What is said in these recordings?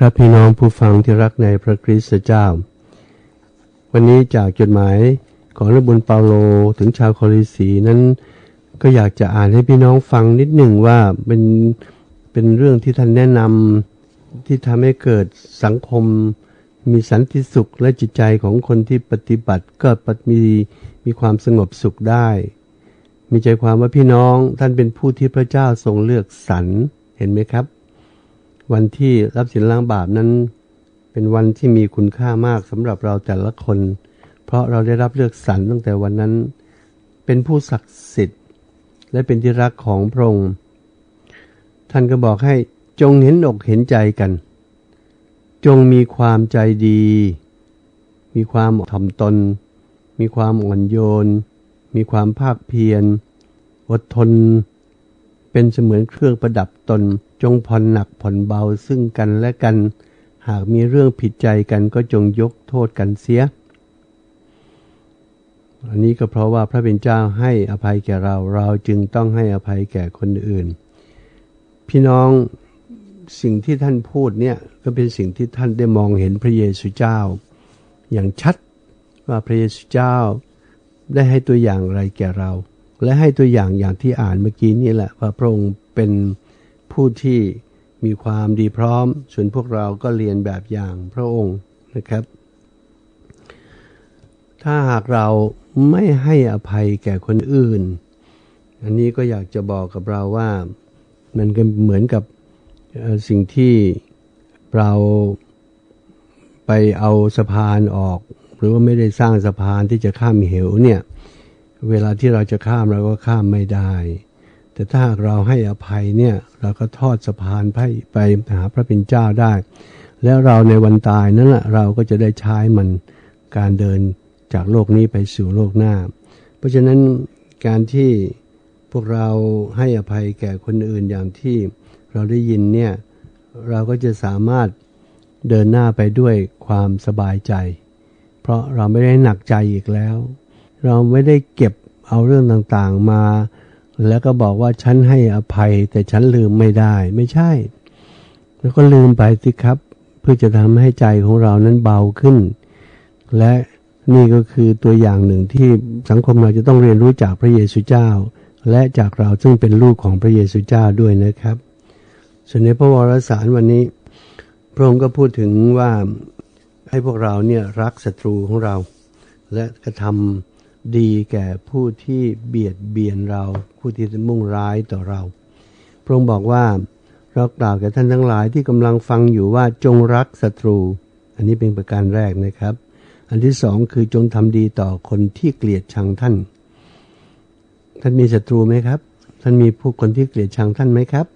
ครับพี่น้องผู้ฟังที่รักในพระคริสต์เจ้า วันนี้จากจดหมายของระบุญเปาโลถึงชาวโคริสีนั้น ก็อยากจะอ่านให้พี่น้องฟังนิดหนึ่งว่าเป็นเป็นเรื่องที่ท่านแนะนำที่ทำให้เกิดสังคมมีสันติสุขและจิตใจของคนที่ปฏิบัติก็มีมีความสงบสุขได้ มีใจความว่าพี่น้องท่านเป็นผู้ที่พระเจ้าทรงเลือกสรรเห็นไหมครับ วันที่รับสินล้างบาปนั้น เป็นวันที่มีคุณค่ามากสำหรับเราแต่ละคน เพราะเราได้รับเลือกสรรตั้งแต่วันนั้น เป็นผู้ศักดิ์สิทธิ์ และเป็นที่รักของพระองค์ท่านก็บอกให้จงเห็นอกเห็นใจกัน จงมีความใจดี มีความถ่อมตน มีความอ่อนโยน มีความภาคเพียร อดทน เป็นเสมือนเครื่องประดับตน จงผ่อนหนักผ่อนเบาซึ่งกันและกัน หากมีเรื่องผิดใจกันก็จงยกโทษกันเสีย อันนี้ก็เพราะว่าพระเป็นเจ้าให้อภัยแก่เรา เราจึงต้องให้อภัยแก่คนอื่น พี่น้องสิ่งที่ท่านพูดเนี่ยก็เป็นสิ่งที่ท่านได้มองเห็นพระเยซูเจ้า อย่างชัดว่าพระเยซูเจ้าได้ให้ตัวอย่างอะไรแก่เรา และให้ตัวอย่างอย่างที่อ่านเมื่อกี้นี่แหละว่าพระองค์เป็น ผู้ที่มีความดีพร้อม ส่วนพวกเราก็เรียนแบบอย่างพระองค์นะครับ ถ้าหากเราไม่ให้อภัยแก่คนอื่น อันนี้ก็อยากจะบอกกับเราว่า มันก็เหมือนกับสิ่งที่เราไปเอาสะพานออก หรือว่าไม่ได้สร้างสะพานที่จะข้ามเหวเนี่ย เวลาที่เราจะข้ามเราก็ข้ามไม่ได้ แต่ถ้าเราให้อภัยเนี่ยเราก็ทอดสะพานไปไปหาพระเป็นเจ้าได้ แล้วเราในวันตายนั้นแหละเราก็จะได้ใช้มันการเดินจากโลกนี้ไปสู่โลกหน้า เพราะฉะนั้นการที่พวกเราให้อภัยแก่คนอื่นอย่างที่เราได้ยินเนี่ยเราก็จะสามารถเดินหน้าไปด้วยความสบายใจ เพราะเราไม่ได้หนักใจอีกแล้ว เราไม่ได้เก็บเอาเรื่องต่างๆมา แล้วก็บอกว่าฉันให้อภัย แต่ฉันลืมไม่ได้ไม่ใช่ แล้วก็ลืมไปสิครับ เพื่อจะทำให้ใจของเรานั้นเบาขึ้น และนี่ก็คือตัวอย่างหนึ่งที่สังคมเราจะต้องเรียนรู้จากพระเยซูเจ้า และจากเราซึ่งเป็นลูกของพระเยซูเจ้าด้วยนะครับ ส่วนในพระวรสารวันนี้ พระองค์ก็พูดถึงว่าให้พวกเราเนี่ยรักศัตรูของเรา และกระทำ ดีแก่ผู้ที่เบียดเบียนเรา ผู้ที่มุ่งร้ายต่อเรา พระองค์บอกว่าเรากล่าวแก่ท่านทั้งหลายที่กำลังฟังอยู่ว่าจงรักศัตรู อันนี้เป็นประการแรกนะครับ อันที่สองคือจงทำดีต่อคนที่เกลียดชังท่าน ท่านมีศัตรูไหมครับ ท่านมีผู้คนที่เกลียดชังท่านไหมครับ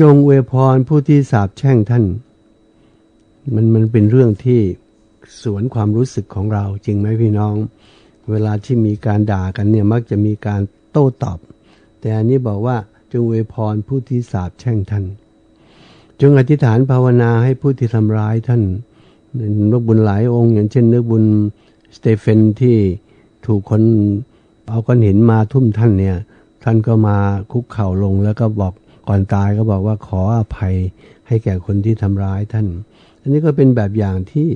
จงเวพรผู้ที่สาบแช่งท่าน มันมันเป็นเรื่องที่ สวนความรู้สึกของเรา จริงไหมพี่น้อง เวลาที่มีการด่ากันเนี่ยมักจะมีการโต้ตอบ แต่อันนี้บอกว่าจงเวพรผู้ที่สาบแช่งท่าน จงอธิษฐานภาวนาให้ผู้ที่ทำร้ายท่านนึกบุญหลายองค์ อย่างเช่นนึกบุญสเตเฟนที่ถูกคนเอาก้อนหินมาทุ่มท่านเนี่ย ท่านก็มาคุกเข่าลงแล้วก็บอกก่อนตายก็บอกว่าขออภัยให้แก่คนที่ทำร้ายท่าน อันนี้ก็เป็นแบบอย่างที่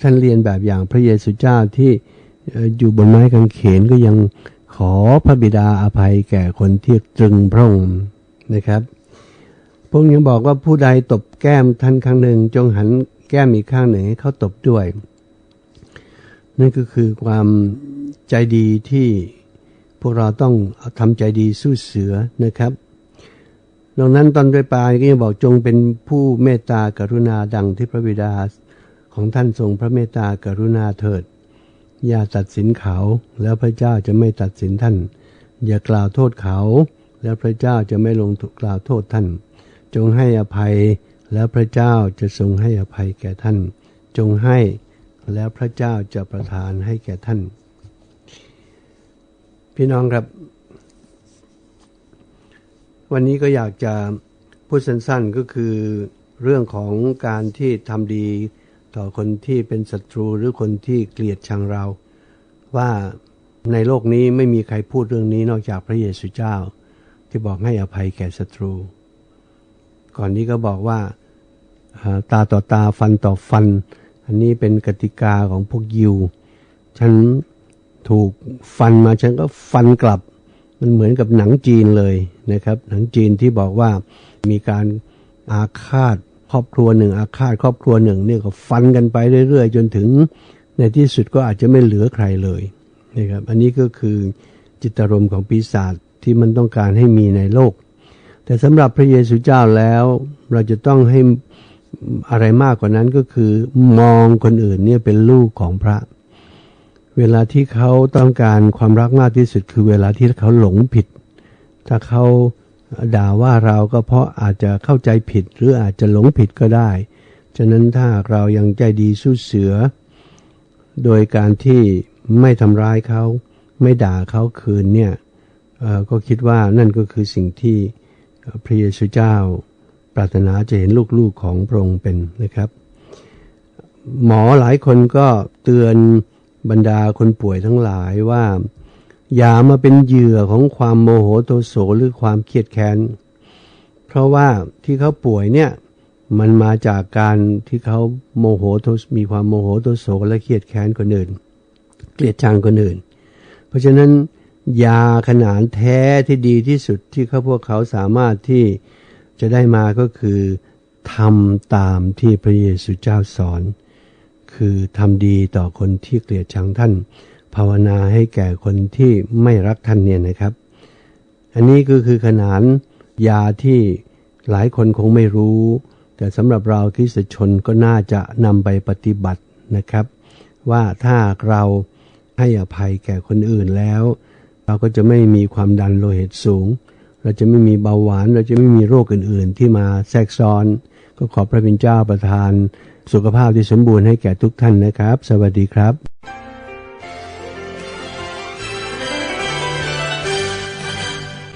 ท่านเรียนแบบอย่างพระเยซูเจ้าที่อยู่บนไม้กางเขนก็ยังขอพระบิดาอภัยแก่คนที่ตรึงพระองค์นะครับพวกยังบอกว่าผู้ใดตบแก้มท่านครั้งหนึ่ง จงหันแก้มอีกข้างหนึ่งให้เขาตบด้วย นั่นก็คือความใจดีที่พวกเราต้องทำใจดีสู้เสือนะครับดังนั้นตอนด้วยปลายก็ยังบอกจงเป็นผู้เมตตากรุณาดังที่พระบิดา ของท่านทรงพระเมตตากรุณาเถิด อย่าตัดสินเขาแล้วพระเจ้าจะไม่ตัดสินท่าน อย่ากล่าวโทษเขา แล้วพระเจ้าจะไม่ลงกล่าวโทษท่าน จงให้อภัยแล้วพระเจ้าจะทรงให้อภัยแก่ท่าน จงให้แล้วพระเจ้าจะประทานให้แก่ท่าน พี่น้องครับ วันนี้ก็อยากจะพูดสั้นๆก็คือเรื่องของการที่ทำดี ต่อคนที่เป็นศัตรูหรือคนที่เกลียดชังเรา ว่าในโลกนี้ไม่มีใครพูดเรื่องนี้นอกจากพระเยซูเจ้า ที่บอกให้อภัยแก่ศัตรู ก่อนนี้ก็บอกว่าตาต่อตาฟันต่อฟัน อันนี้เป็นกติกาของพวกยิว ฉันถูกฟันมาฉันก็ฟันกลับ มันเหมือนกับหนังจีนเลยนะครับ หนังจีนที่บอกว่ามีการอาฆาต ครอบครัวหนึ่งอาฆาตครอบครัวหนึ่งเนี่ยก็ฟันกันไปเรื่อย ๆ จนถึงในที่สุดก็อาจจะไม่เหลือใครเลยนะครับอันนี้ก็คือจิตอารมณ์ของปีศาจที่มันต้องการให้มีในโลก แต่สำหรับพระเยซูเจ้าแล้วเราจะต้องให้อะไรมากกว่านั้นก็คือมองคนอื่นเนี่ยเป็นลูกของพระ เวลาที่เขาต้องการความรักมากที่สุดคือเวลาที่เขาหลงผิด ถ้าเขา ด่าว่าเราก็เพราะอาจจะเข้าใจผิดหรืออาจจะหลงผิดก็ได้ ฉะนั้นถ้าเรายังใจดีสู้เสือ โดยการที่ไม่ทำร้ายเขาไม่ด่าเขาคืนเนี่ยก็คิดว่านั่นก็คือสิ่งที่พระเยซูเจ้า ปรารถนาจะเห็นลูกๆของพระองค์เป็นนะครับ หมอหลายคนก็เตือนบรรดาคนป่วยทั้งหลายว่า อย่ามาเป็นเหยื่อของความโมโหโทโสหรือความเครียดแค้น เพราะว่าที่เขาป่วยเนี่ยมันมาจากการที่เขาโมโหโทมีความโมโหโทโสและเครียดแค้นคนอื่น เกลียดชังคนอื่น เพราะฉะนั้นยาขนานแท้ที่ดีที่สุดที่เขาพวกเขาสามารถที่จะได้มาก็คือทำตามที่พระเยซูเจ้าสอน คือทำดีต่อคนที่เกลียดชังท่าน ภาวนาให้แก่คนที่ไม่รักท่านเนี่ยนะครับ อันนี้ก็คือขนานยาที่หลายคนคงไม่รู้ แต่สำหรับเราคริสชนก็น่าจะนำไปปฏิบัตินะครับ ว่าถ้าเราให้อภัยแก่คนอื่นแล้ว เราก็จะไม่มีความดันโลหิตสูง เราจะไม่มีเบาหวาน เราจะไม่มีโรคอื่นๆ ที่มาแทรกซ้อน ก็ขอพระบิณเจ้าประทาน สุขภาพที่สมบูรณ์ให้แก่ทุกท่านนะครับ สวัสดีครับ